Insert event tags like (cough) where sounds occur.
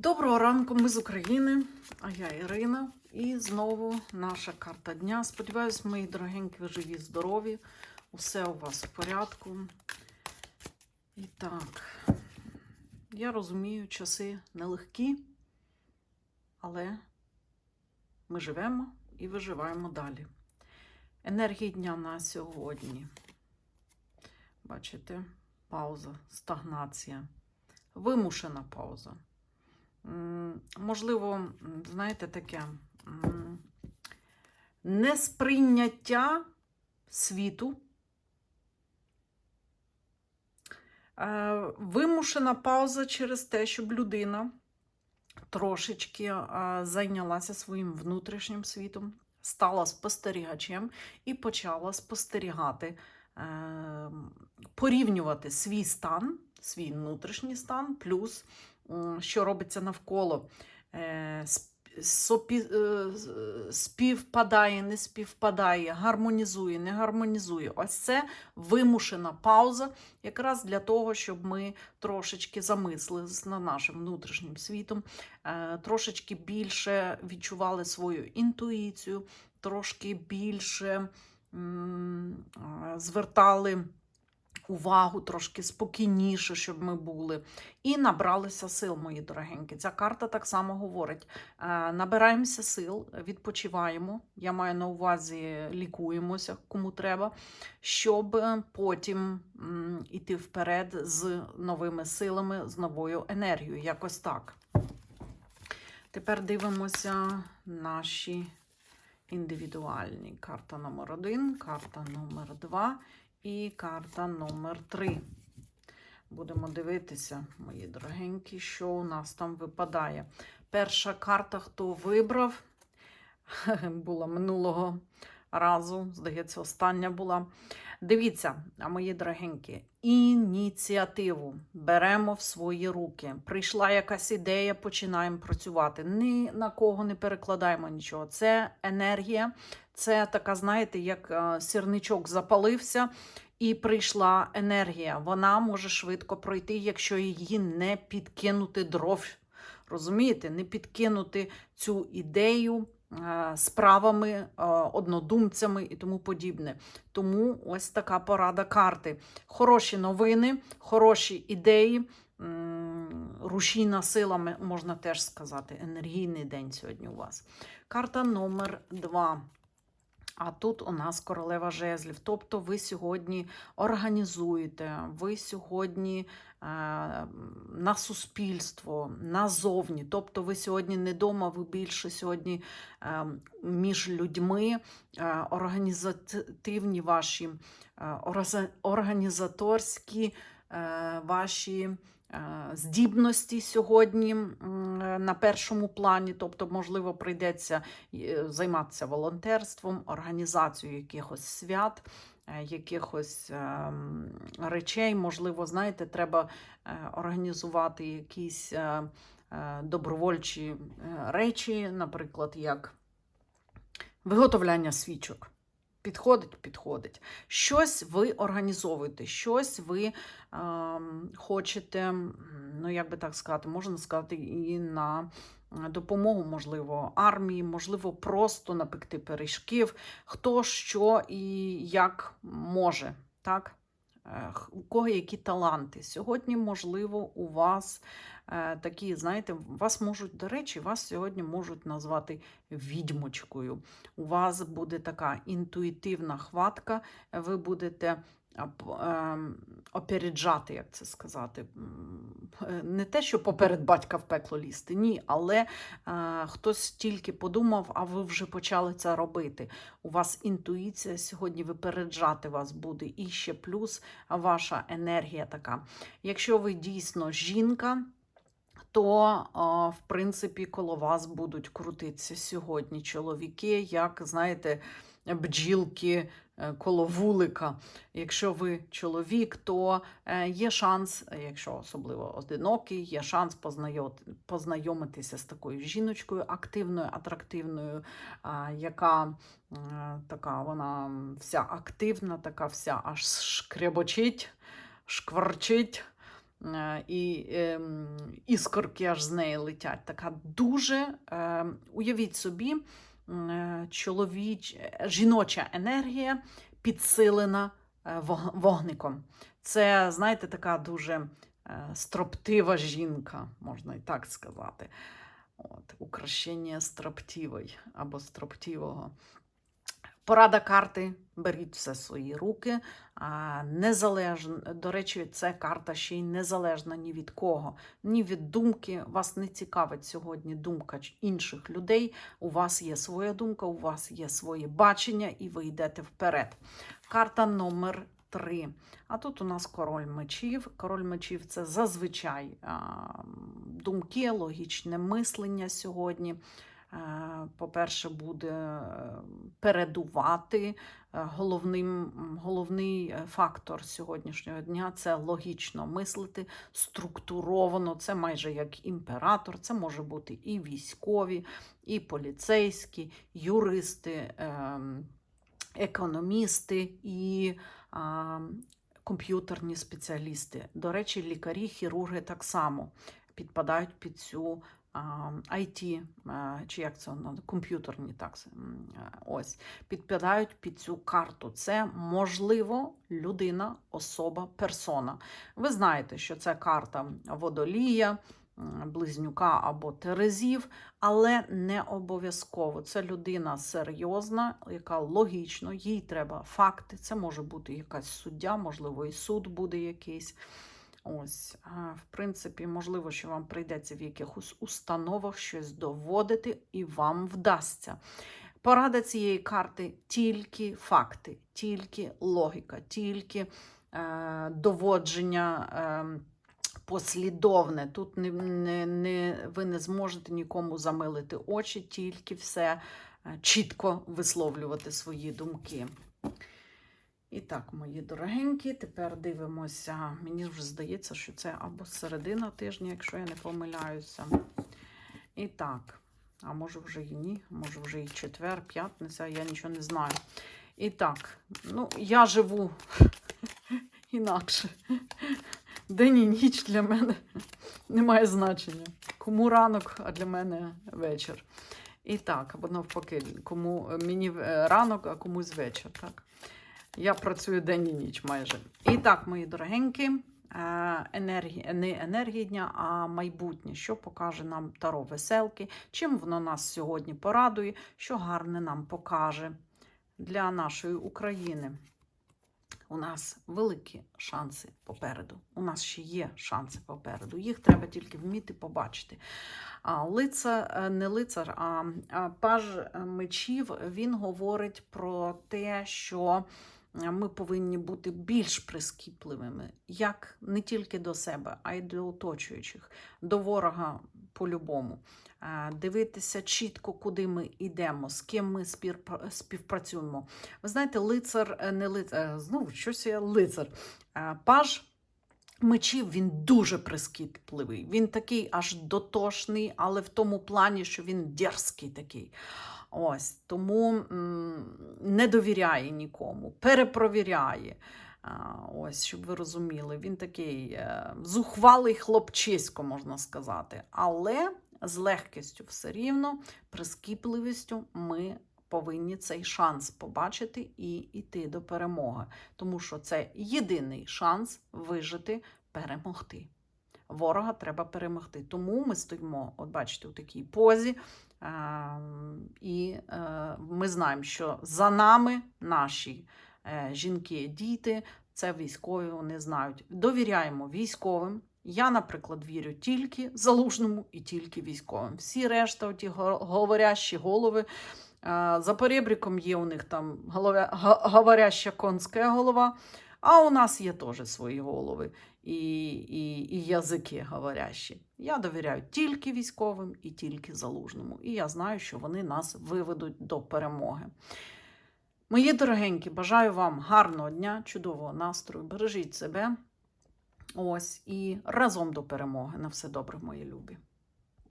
Доброго ранку, ми з України, а я Ірина. І знову наша карта дня. Сподіваюсь, мої дорогенькі, живі, здорові. Усе у вас в порядку. І так, я розумію, часи нелегкі, але ми живемо і виживаємо далі. Енергії дня на сьогодні. Бачите, пауза, стагнація, вимушена пауза. Можливо, знаєте, таке несприйняття світу, Е, вимушена пауза через те, щоб людина трошечки е, зайнялася своїм внутрішнім світом, стала спостерігачем і почала спостерігати, е, порівнювати свій стан, свій внутрішній стан, плюс що робиться навколо. Е, е, Співпадає, не співпадає, гармонізує, не гармонізує. Ось це вимушена пауза, якраз для того, щоб ми трошечки замислились над нашим внутрішнім світом, е, трошечки більше відчували свою інтуїцію, трошки більше звертали увагу, трошки спокійніше, щоб ми були, і набралися сил, мої дорогенькі. Ця карта так само говорить: е, набираємося сил, відпочиваємо. Я маю на увазі лікуємося, кому треба, щоб е, потім іти вперед з новими силами, з новою енергією. Якось так. Тепер дивимося наші індивідуальні. Карта номер один, карта номер два і карта номер три. Будемо дивитися, мої дорогенькі, що у нас там випадає. Перша карта, хто вибрав, (laughs) була минулого разу, здається, остання була. Дивіться, а мої дорогенькі, ініціативу беремо в свої руки. Прийшла якась ідея, починаємо працювати. Ні на кого не перекладаємо нічого. Це енергія, це така, знаєте, як е, сірничок запалився. І прийшла енергія. Вона може швидко пройти, якщо її не підкинути дров. Розумієте, не підкинути цю ідею е, справами, е, однодумцями і тому подібне. Тому ось така порада карти. Хороші новини, хороші ідеї, рушійна сила, можна теж сказати. Енергійний день сьогодні у вас. Карта номер два. А тут у нас королева жезлів. Тобто ви сьогодні організуєте, ви сьогодні е, на суспільство, назовні. Тобто ви сьогодні не вдома, ви більше сьогодні е, між людьми, е, організативні ваші, е, організаторські ваші. Е, Здібності сьогодні е, на першому плані, тобто, можливо, прийдеться е, займатися волонтерством, організацією якихось свят, якихось речей. Можливо, знаєте, треба організувати якісь добровольчі речі, наприклад, як виготовляння свічок. Підходить, підходить. Щось ви організовуєте, щось ви е, хочете, ну як би так сказати, можна сказати, і на допомогу, можливо, армії, можливо, просто напекти пиріжків, хто що і як може. так? Е, У кого які таланти. Сьогодні, можливо, у вас е, такі, знаєте, вас можуть, до речі, вас сьогодні можуть назвати відьмочкою. У вас буде така інтуїтивна хватка, ви будете опереджати, як це сказати. Не те, що поперед батька в пекло лізти, ні, але е, хтось тільки подумав, а ви вже почали це робити. У вас інтуїція сьогодні випереджати вас буде. І ще плюс ваша енергія така. Якщо ви дійсно жінка, то, а, в принципі, коло вас будуть крутитися сьогодні чоловіки, як, знаєте, бджілки е, коло вулика. Якщо ви чоловік, то е, є шанс, е, якщо особливо одинокий, є шанс познайомитися з такою жіночкою активною, атрактивною, яка е, така вона вся активна, така вся аж шкребочить, шкварчить. е, і ем, іскорки аж з неї летять. Така дуже, е, уявіть собі, е, чоловіч, е, жіноча енергія підсилена е, вогником. Це, знаєте, така дуже е, строптива жінка, можна і так сказати. От, украшення строптівої або строптівого. Порада карти. Беріть все свої руки. Незалежно, до речі, це карта ще й незалежна ні від кого, ні від думки. Вас не цікавить сьогодні думка інших людей. У вас є своя думка, у вас є своє бачення, і ви йдете вперед. Карта номер три. А тут у нас король мечів. Король мечів це зазвичай думки, логічне мислення сьогодні. Е, По-перше, буде е, передувати. Е, Головним, головний фактор сьогоднішнього дня це логічно мислити, структуровано. Це майже як імператор, це може бути і військові, і поліцейські, юристи, ем, економісти і комп'ютерні спеціалісти. До речі, лікарі, хірурги так само підпадають під цю IT, чи як це комп'ютерні так, ось, підпадають під цю карту. Це можливо людина, особа, персона. Ви знаєте, що це карта водолія, близнюка або терезів, але не обов'язково. Це людина серйозна, яка логічно, їй треба факти. Це може бути якась суддя, можливо, і суд буде якийсь. Ось, в принципі, можливо, що вам прийдеться в якихось установах щось доводити, і вам вдасться. Порада цієї карти тільки факти, тільки логіка, тільки е, доводження. Е, Послідовне. Тут не, не, не, ви не зможете нікому замилити очі, тільки все е, чітко висловлювати свої думки. І так, мої дорогенькі, тепер дивимося. Мені вже здається, що це або середина тижня, якщо я не помиляюся. І так, а може вже і ні, може вже і четвер, п'ятниця, я нічого не знаю. І так, ну, я живу (laughs) інакше. День і ніч для мене (laughs) не має значення. Кому ранок, а для мене вечір. І так, або навпаки, кому мені е, ранок, а комусь вечір. Так? Я працюю день і ніч майже. І так, мої дорогенькі, е, енергії, не енергії дня, а майбутнє, що покаже нам Таро веселки, чим воно нас сьогодні порадує, що гарне нам покаже для нашої України. У нас великі шанси попереду. У нас ще є шанси попереду. Їх треба тільки вміти побачити. Лицар, не лицар, а паж мечів він говорить про те, що ми повинні бути більш прискіпливими, як не тільки до себе, а й до оточуючих, до ворога по-любому. Дивитися чітко, куди ми йдемо, з ким ми співпрацюємо. Ви знаєте, лицар, е, не лицар, е, знову щось я лицар. Паж мечів він дуже прискіпливий. Він такий аж дотошний, але в тому плані, що він дерзкий такий. Ось тому м, не довіряє нікому, перепровіряє. А, Ось, щоб ви розуміли, він такий е, зухвалий хлопчисько, можна сказати. Але з легкістю все рівно, прискіпливістю ми повинні цей шанс побачити і йти до перемоги. Тому що це єдиний шанс вижити, перемогти. Ворога треба перемогти. Тому ми стоїмо, от бачите, у такій позі. Ем, І е, ми знаємо, що за нами наші е, жінки, діти, це військові, вони знають. Довіряємо військовим. Я, наприклад, вірю тільки залужному і тільки військовим. Всі решта, оті говорящі голови. Е, За перебріком є у них там говоряща конська голова, а у нас є теж свої голови і, і, і язики говорящі. Я довіряю тільки військовим і тільки залужному. І я знаю, що вони нас виведуть до перемоги. Мої дорогенькі, бажаю вам гарного дня, чудового настрою. Бережіть себе. Ось і разом до перемоги. На все добре, мої любі.